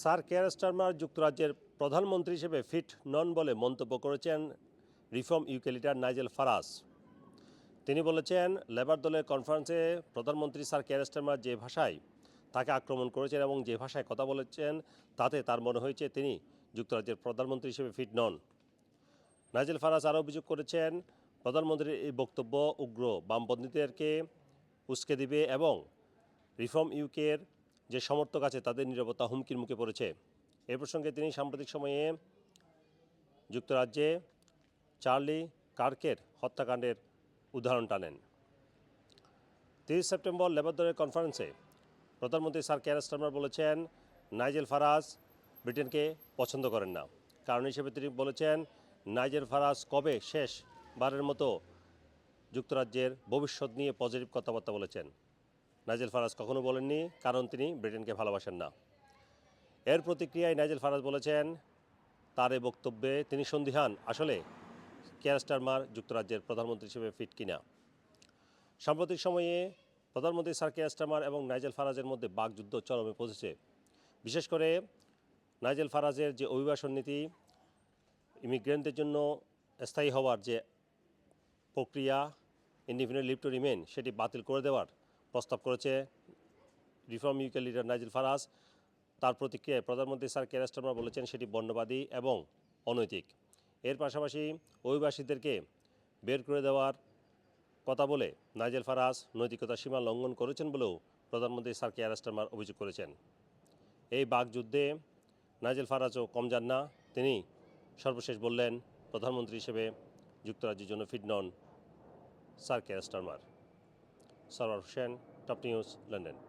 Sir Keir Starmer যুক্তরাজ্যের প্রধানমন্ত্রী হিসেবে ফিট নন বলে মন্তব্য করেছেন Reform UK leader Nigel Farage. তিনি বলেছেন, লেবার দলের কনফারেন্সে প্রধানমন্ত্রী স্যার কেয়ার স্টারমার যে ভাষায় তাকে আক্রমণ করেছেন এবং যে ভাষায় কথা বলেছেন, তাতে তার মনে হয়েছে তিনি যুক্তরাজ্যের প্রধানমন্ত্রী হিসেবে ফিট নন। নাইজেল ফারাস আরও অভিযোগ করেছেন, প্রধানমন্ত্রীর এই বক্তব্য উগ্র, বামপন্থীদেরকে উস্কে দিবে এবং রিফর্ম ইউকের যে সমর্থক আছে তাদের নিরাপত্তা হুমকির মুখে পড়েছে। এ প্রসঙ্গে তিনি সাম্প্রতিক সময়ে যুক্তরাজ্যে চার্লি কার্কের হত্যাকাণ্ডের উদাহরণ টানেন। তিরিশ সেপ্টেম্বর লেবার দলের কনফারেন্সে প্রধানমন্ত্রী স্যার কেয়ার স্টারমার বলেছেন, নাইজেল ফারাজ ব্রিটেনকে পছন্দ করেন না। কারণ হিসেবে তিনি বলেছেন, নাইজেল ফারাজ কবে শেষ বারের মতো যুক্তরাজ্যের ভবিষ্যৎ নিয়ে পজিটিভ কথাবার্তা বলেছেন। নাইজেল ফারাজ কখনো বলেননি, কারণ তিনি ব্রিটেনকে ভালোবাসেন না। এর প্রতিক্রিয়ায় নাইজেল ফারাজ বলেছেন, তার এই বক্তব্যে তিনি সন্দিহান। আসলে, কেয়ার স্টারমার যুক্তরাজ্যের প্রধানমন্ত্রী হিসেবে ফিট কিনা? সাম্প্রতিক সময়ে প্রধানমন্ত্রী স্যার কেয়ার স্টারমার এবং নাইজেল ফারাজের মধ্যে বাকযুদ্ধ চরমে পৌঁছেছে। বিশেষ করে, নাইজেল ফারাজের যে অভিবাসন নীতি, ইমিগ্রেন্টদের জন্য স্থায়ী হওয়ার যে প্রক্রিয়া, ইন্ডিপেন্ডেন্ট লিভ টু রিমেন সেটি বাতিল করে দেওয়ার প্রস্তাব করেছে Reform UK leader Nigel Farage. তার প্রতিক্রিয়ায় প্রধানমন্ত্রী স্যার কেয়ার স্টারমার বলেছেন সেটি বর্ণবাদী এবং অনৈতিক। এর পাশাপাশি অভিবাসীদেরকে বের করে দেওয়ার কথা বলে নাইজেল ফারাজ নৈতিকতার সীমা লঙ্ঘন করেছেন বলেও প্রধানমন্ত্রী স্যার কেয়ার স্টারমার অভিযোগ করেছেন। এই বাকযুদ্ধে নাইজেল ফারাজও কম যান না। তিনি সর্বশেষ বললেন, প্রধানমন্ত্রী হিসেবে যুক্তরাজ্যের জন্য ফিট নন Sir Keir Sarwar Shen, Top News, London.